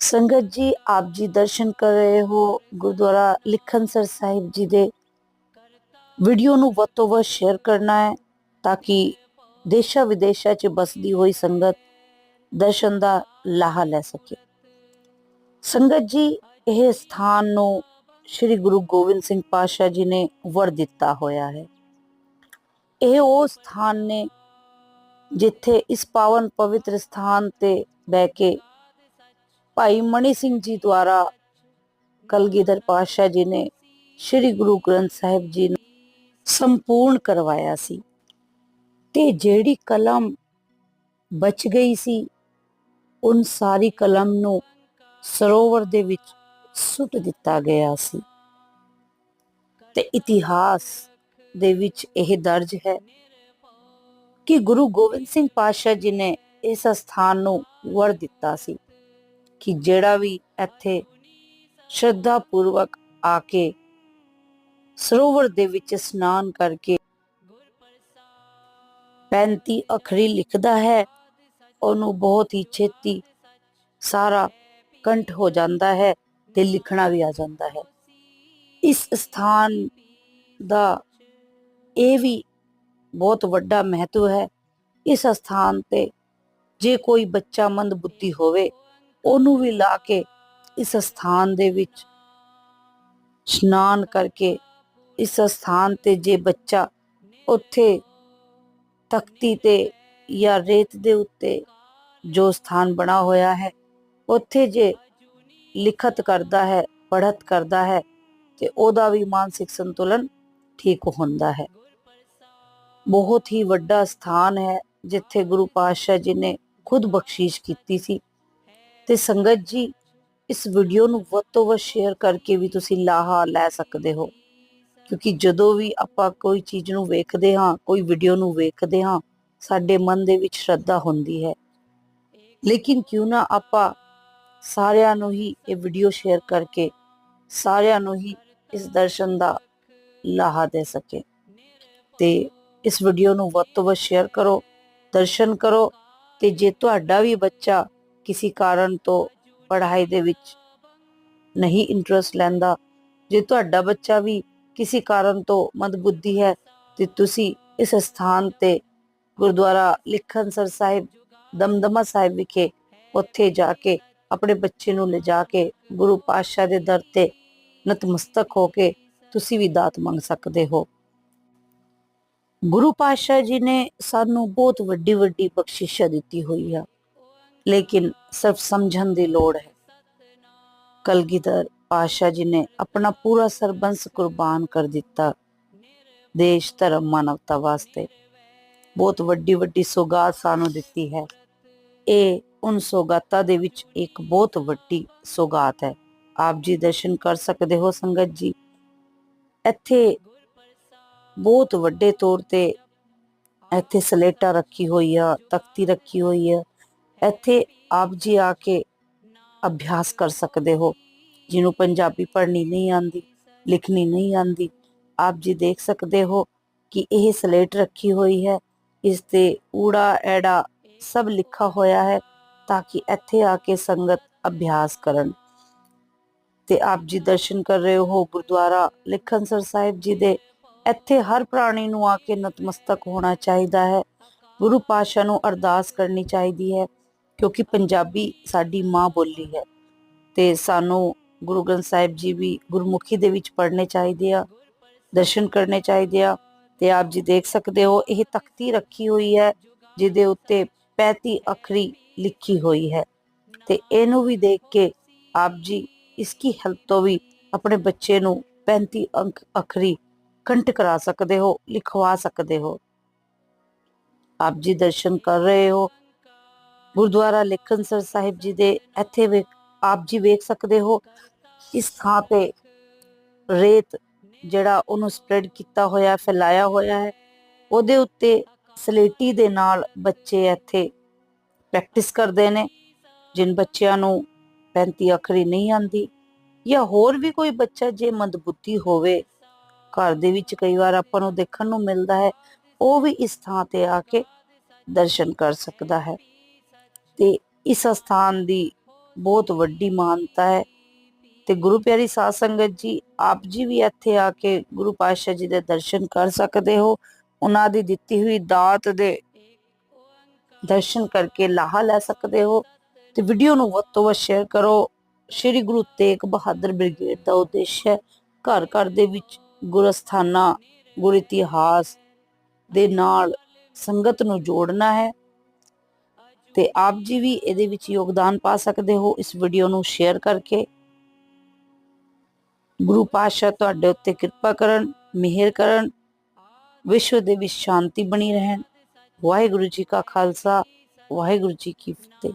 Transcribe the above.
ਸੰਗਤ ਜੀ, ਆਪ ਜੀ ਦਰਸ਼ਨ ਕਰ ਰਹੇ ਹੋ ਗੁਰਦੁਆਰਾ ਲਿਖਨਸਰ ਸਾਹਿਬ ਜੀ ਦੇ। ਵੀਡੀਓ ਨੂੰ ਵੱਧ ਤੋਂ ਵੱਧ ਸ਼ੇਅਰ ਕਰਨਾ ਹੈ ਤਾਂ ਕਿ ਦੇਸ਼ਾਂ ਵਿਦੇਸ਼ਾਂ 'ਚ ਬਸਦੀ ਹੋਈ ਸੰਗਤ ਦਰਸ਼ਨ ਦਾ ਲਾਹਾ ਲੈ ਸਕੇ। ਸੰਗਤ ਜੀ, ਇਹ ਸਥਾਨ ਨੂੰ ਸ੍ਰੀ ਗੁਰੂ ਗੋਬਿੰਦ ਸਿੰਘ ਪਾਤਸ਼ਾਹ ਜੀ ਨੇ ਵਰ ਦਿੱਤਾ ਹੋਇਆ ਹੈ। ਇਹ ਉਹ ਸਥਾਨ ਨੇ ਜਿੱਥੇ ਇਸ ਪਾਵਨ ਪਵਿੱਤਰ ਸਥਾਨ ਤੇ ਬਹਿ ਕੇ ਭਾਈ ਮਣੀ ਸਿੰਘ ਜੀ ਦੁਆਰਾ ਕਲਗੀਧਰ ਪਾਤਸ਼ਾਹ ਜੀ ਨੇ ਸ੍ਰੀ ਗੁਰੂ ਗ੍ਰੰਥ ਸਾਹਿਬ ਜੀ ਨੂੰ ਸੰਪੂਰਨ ਕਰਵਾਇਆ ਸੀ ਤੇ ਜਿਹੜੀ ਕਲਮ ਬਚ ਗਈ ਸੀ, ਉਨ ਸਾਰੀ ਕਲਮ ਨੂੰ ਸਰੋਵਰ ਦੇ ਵਿੱਚ ਸੁੱਟ ਦਿੱਤਾ ਗਿਆ ਸੀ। ਤੇ ਇਤਿਹਾਸ ਦੇ ਵਿੱਚ ਇਹ ਦਰਜ ਹੈ ਕਿ ਗੁਰੂ ਗੋਬਿੰਦ ਸਿੰਘ ਪਾਤਸ਼ਾਹ ਜੀ ਨੇ ਇਸ ਸਥਾਨ ਨੂੰ ਵਰ ਦਿੱਤਾ ਸੀ। ਕਿ ਜਿਹੜਾ ਵੀ ਇੱਥੇ ਸ਼ਰਧਾ ਪੂਰਵਕ ਆ ਕੇ ਸਰੋਵਰ ਦੇ ਵਿੱਚ ਇਸ਼ਨਾਨ ਕਰਕੇ 35 ਅੱਖਰੀ ਲਿਖਦਾ ਹੈ, ਉਹਨੂੰ ਬਹੁਤ ਹੀ ਛੇਤੀ ਸਾਰਾ ਕੰਠ ਹੋ ਜਾਂਦਾ ਹੈ ਤੇ ਲਿਖਣਾ ਵੀ ਆ ਜਾਂਦਾ ਹੈ। ਇਸ ਸਥਾਨ ਦਾ ਇਹ ਵੀ ਬਹੁਤ ਵੱਡਾ ਮਹੱਤਵ ਹੈ। ਇਸ ਸਥਾਨ ਤੇ ਜੇ ਕੋਈ ਬੱਚਾ ਮੰਦ ਬੁੱਧੀ ਹੋਵੇ ਉਹਨੂੰ ਵੀ ਲਾ ਕੇ ਇਸ ਸਥਾਨ ਦੇ ਵਿੱਚ ਇਸ਼ਨਾਨ ਕਰਕੇ ਇਸ ਸਥਾਨ ਤੇ ਜੇ ਬੱਚਾ ਉੱਥੇ ਤਖਤੀ ਤੇ ਜਾਂ ਰੇਤ ਦੇ ਉੱਤੇ ਜੋ ਸਥਾਨ ਬਣਾ ਹੋਇਆ ਹੈ, ਉੱਥੇ ਜੇ ਲਿਖਤ ਕਰਦਾ ਹੈ, ਪੜ੍ਹਤ ਕਰਦਾ ਹੈ, ਤੇ ਉਹਦਾ ਵੀ ਮਾਨਸਿਕ ਸੰਤੁਲਨ ਠੀਕ ਹੁੰਦਾ ਹੈ। ਬਹੁਤ ਹੀ ਵੱਡਾ ਸਥਾਨ ਹੈ, ਜਿੱਥੇ ਗੁਰੂ ਪਾਤਸ਼ਾਹ ਜੀ ਨੇ ਖੁਦ ਬਖਸ਼ੀਸ਼ ਕੀਤੀ ਸੀ। ਤੇ ਸੰਗਤ ਜੀ, ਇਸ ਵੀਡੀਓ ਨੂੰ ਵੱਧ ਤੋਂ ਵੱਧ ਸ਼ੇਅਰ ਕਰਕੇ ਵੀ ਤੁਸੀਂ ਲਾਹਾ ਲੈ ਸਕਦੇ ਹੋ। ਕਿਉਂਕਿ ਜਦੋਂ ਵੀ ਆਪਾਂ ਕੋਈ ਚੀਜ਼ ਨੂੰ ਵੇਖਦੇ ਹਾਂ, ਕੋਈ ਵੀਡੀਓ ਨੂੰ ਵੇਖਦੇ ਹਾਂ, ਸਾਡੇ ਮਨ ਦੇ ਵਿੱਚ ਸ਼ਰਧਾ ਹੁੰਦੀ ਹੈ। ਲੇਕਿਨ ਕਿਉਂ ਨਾ ਆਪਾਂ ਸਾਰਿਆਂ ਨੂੰ ਹੀ ਇਹ ਵੀਡੀਓ ਸ਼ੇਅਰ ਕਰਕੇ ਸਾਰਿਆਂ ਨੂੰ ਹੀ ਇਸ ਦਰਸ਼ਨ ਦਾ ਲਾਹਾ ਦੇ ਸਕੇ ਤੇ ਇਸ ਵੀਡੀਓ ਨੂੰ ਵੱਧ ਤੋਂ ਵੱਧ ਸ਼ੇਅਰ ਕਰੋ, ਦਰਸ਼ਨ ਕਰੋ ਤੇ ਜੇ ਤੁਹਾਡਾ ਵੀ ਬੱਚਾ ਕਿਸੇ ਕਾਰਨ ਤੋਂ ਪੜ੍ਹਾਈ ਦੇ ਵਿੱਚ ਨਹੀਂ ਇੰਟਰਸਟ ਲੈਂਦਾ। ਜੇ ਤੁਹਾਡਾ ਬੱਚਾ ਵੀ ਕਿਸੇ ਕਾਰਨ ਤੋਂ ਮੰਦਬੁੱਧੀ ਹੈ, ਤੇ ਤੁਸੀਂ ਇਸ ਸਥਾਨ ਤੇ ਗੁਰਦੁਆਰਾ ਲਿਖਨਸਰ ਸਾਹਿਬ, ਦਮਦਮਾ ਸਾਹਿਬ ਵਿਖੇ ਉੱਥੇ ਜਾ ਕੇ, ਆਪਣੇ ਬੱਚੇ ਨੂੰ ਲਿਜਾ ਕੇ, ਗੁਰੂ ਪਾਤਸ਼ਾਹ ਦੇ ਦਰ ਤੇ ਨਤਮਸਤਕ ਹੋ ਕੇ ਤੁਸੀਂ ਵੀ ਦਾਤ ਮੰਗ ਸਕਦੇ ਹੋ। ਗੁਰੂ ਪਾਤਸ਼ਾਹ ਜੀ ਨੇ ਸਾਨੂੰ ਬਹੁਤ ਵੱਡੀ ਵੱਡੀ ਬਖਸ਼ਿਸ਼ਾਂ ਦਿੱਤੀ ਹੋਈ ਆ। ਲੇਕਿਨ ਸਿਰਫ ਸਮਝਣ ਦੀ ਲੋੜ ਹੈ। ਕਲਗੀਧਰ ਪਾਤਸ਼ਾਹ ਜੀ ਨੇ ਆਪਣਾ ਪੂਰਾ ਸਰਬੰਸ ਕੁਰਬਾਨ ਕਰ ਦਿੱਤਾ। ਦੇਸ਼, ਧਰਮ, ਮਾਨਵਤਾ ਵਾਸਤੇ ਬਹੁਤ ਵੱਡੀ ਵੱਡੀ ਸੌਗਾਤ ਸਾਨੂੰ ਦਿੱਤੀ ਹੈ। ਇਹ ਉਨ ਸੌਗਾਤਾਂ ਦੇ ਵਿੱਚ ਇੱਕ ਬਹੁਤ ਵੱਡੀ ਸੌਗਾਤ ਹੈ। ਆਪ ਜੀ ਦਰਸ਼ਨ ਕਰ ਸਕਦੇ ਹੋ ਸੰਗਤ ਜੀ। ਇੱਥੇ ਬਹੁਤ ਵੱਡੇ ਤੌਰ ਤੇ ਇੱਥੇ ਸਲੇਟਾ ਰੱਖੀ ਹੋਈ ਆ, ਤਖਤੀ ਰੱਖੀ ਹੋਈ ਆ। ਇੱਥੇ ਆਪ ਜੀ ਆ ਕੇ ਅਭਿਆਸ ਕਰ ਸਕਦੇ ਹੋ। ਜਿਹਨੂੰ ਪੰਜਾਬੀ ਪੜ੍ਹਨੀ ਨਹੀਂ ਆਂਦੀ ਲਿਖਣੀ ਨਹੀਂ ਆਂਦੀ ਆਪ ਜੀ ਦੇਖ ਸਕਦੇ ਹੋ ਕਿ ਇਹ ਸਲੇਟ ਰੱਖੀ ਹੋਈ ਹੈ। ਇਸ ਤੇ ਊੜਾ ਐੜਾ ਸਭ ਲਿਖਾ ਹੋਇਆ ਹੈ ਤਾਂ ਕਿ ਇੱਥੇ ਆ ਕੇ ਸੰਗਤ ਅਭਿਆਸ ਕਰਨ। ਤੇ ਆਪ ਜੀ ਦਰਸ਼ਨ ਕਰ ਰਹੇ ਹੋ ਗੁਰਦੁਆਰਾ ਲਿਖਨਸਰ ਸਾਹਿਬ ਜੀ ਦੇ। ਇੱਥੇ ਹਰ ਪ੍ਰਾਣੀ ਨੂੰ ਆ ਕੇ ਨਤਮਸਤਕ ਹੋਣਾ ਚਾਹੀਦਾ ਹੈ। ਗੁਰੂ ਪਾਤਸ਼ਾਹ ਨੂੰ ਅਰਦਾਸ ਕਰਨੀ ਚਾਹੀਦੀ ਹੈ। ਕਿਉਂਕਿ ਪੰਜਾਬੀ ਸਾਡੀ ਮਾਂ ਬੋਲੀ ਹੈ। ਤੇ ਸਾਨੂੰ ਗੁਰੂ ਗ੍ਰੰਥ ਸਾਹਿਬ ਜੀ ਵੀ ਗੁਰਮੁਖੀ ਦੇ ਵਿੱਚ ਪੜ੍ਹਨੇ ਚਾਹੀਦੇ ਆ, ਦਰਸ਼ਨ ਕਰਨੇ ਚਾਹੀਦੇ ਆ ਤੇ ਆਪ ਜੀ ਦੇਖ ਸਕਦੇ ਹੋ, ਇਹ ਤਖਤੀ ਰੱਖੀ ਹੋਈ ਹੈ, ਜਿਹਦੇ ਉੱਤੇ 35 ਅੱਖਰੀ ਲਿਖੀ ਹੋਈ ਹੈ। ਤੇ ਇਹਨੂੰ ਵੀ ਦੇਖ ਕੇ ਆਪ ਜੀ ਇਸकी ਹੈਲਪ ਤੋਂ ਵੀ ਆਪਣੇ ਬੱਚੇ ਨੂੰ 35 ਅੰਕ ਅੱਖਰੀ ਕੰਠ ਕਰਾ ਸਕਦੇ ਹੋ, ਲਿਖਵਾ ਸਕਦੇ ਹੋ। ਆਪ ਜੀ ਦਰਸ਼ਨ ਕਰ ਰਹੇ ਹੋ ਗੁਰਦੁਆਰਾ ਲਿਖਨਸਰ ਸਾਹਿਬ ਜੀ ਦੇ ਇੱਥੇ ਵੇਖ ਆਪ ਜੀ ਵੇਖ ਸਕਦੇ ਹੋ, ਇਸ ਥਾਂ ਤੇ ਰੇਤ ਜਿਹੜਾ ਉਹਨੂੰ ਸਪਰੈਡ ਕੀਤਾ ਹੋਇਆ, ਫੈਲਾਇਆ ਹੋਇਆ ਹੈ। ਉਹਦੇ ਉੱਤੇ ਸਲੇਟੀ ਦੇ ਨਾਲ ਬੱਚੇ ਇੱਥੇ ਪ੍ਰੈਕਟਿਸ ਕਰਦੇ ਨੇ, ਜਿਨ ਬੱਚਿਆਂ ਨੂੰ 35 ਅੱਖਰੀ ਨਹੀਂ ਆਂਦੀ। ਜਾਂ ਹੋਰ ਵੀ ਕੋਈ ਬੱਚਾ ਜੇ ਮੰਦਬੁੱਧੀ ਹੋਵੇ, ਘਰ ਦੇ ਵਿੱਚ ਕਈ ਵਾਰ ਆਪਾਂ ਨੂੰ ਦੇਖਣ ਨੂੰ ਮਿਲਦਾ ਹੈ, ਉਹ ਵੀ ਇਸ ਥਾਂ ਤੇ ਆ ਕੇ ਦਰਸ਼ਨ ਕਰ ਸਕਦਾ ਹੈ। ਤੇ ਇਸ ਸਥਾਨ ਦੀ ਬਹੁਤ ਵੱਡੀ ਮਾਨਤਾ ਹੈ। ਤੇ ਗੁਰੂ ਪਿਆਰੀ ਸਾਧ ਸੰਗਤ ਜੀ, ਆਪ ਜੀ ਵੀ ਇੱਥੇ ਆ ਕੇ ਗੁਰੂ ਪਾਤਸ਼ਾਹ ਜੀ ਦੇ ਦਰਸ਼ਨ ਕਰ ਸਕਦੇ ਹੋ। ਉਹਨਾਂ ਦੀ ਦਿੱਤੀ ਹੋਈ ਦਾਤ ਦੇ ਦਰਸ਼ਨ ਕਰਕੇ ਲਾਹਾ ਲੈ ਸਕਦੇ ਹੋ। ਤੇ ਵੀਡੀਓ ਨੂੰ ਵੱਧ ਤੋਂ ਵੱਧ ਸ਼ੇਅਰ ਕਰੋ। ਸ਼੍ਰੀ ਗੁਰੂ ਤੇਗ ਬਹਾਦਰ ਬ੍ਰਿਗੇਡ ਦਾ ਉਦੇਸ਼ ਹੈ ਘਰ ਘਰ ਦੇ ਵਿੱਚ ਗੁਰਸਥਾਨਾਂ, ਗੁਰ ਇਤਿਹਾਸ ਦੇ ਨਾਲ ਸੰਗਤ ਨੂੰ ਜੋੜਨਾ ਹੈ। ਤੇ ਆਪ ਜੀ ਵੀ ਇਹਦੇ ਵਿੱਚ ਯੋਗਦਾਨ ਪਾ ਸਕਦੇ ਹੋ ਇਸ ਵੀਡੀਓ ਨੂੰ ਸ਼ੇਅਰ ਕਰਕੇ। ਗੁਰੂ ਪਾਤਸ਼ਾਹ ਤੁਹਾਡੇ ਉੱਤੇ ਕਿਰਪਾ ਕਰਨ, ਮਿਹਰ ਕਰਨ, ਵਿਸ਼ਵ ਦੇ ਵਿੱਚ ਸ਼ਾਂਤੀ ਬਣੀ ਰਹਿਣ। ਵਾਹਿਗੁਰੂ ਜੀ ਕਾ ਖਾਲਸਾ, ਵਾਹਿਗੁਰੂ ਜੀ ਕੀ ਫਤਿਹ।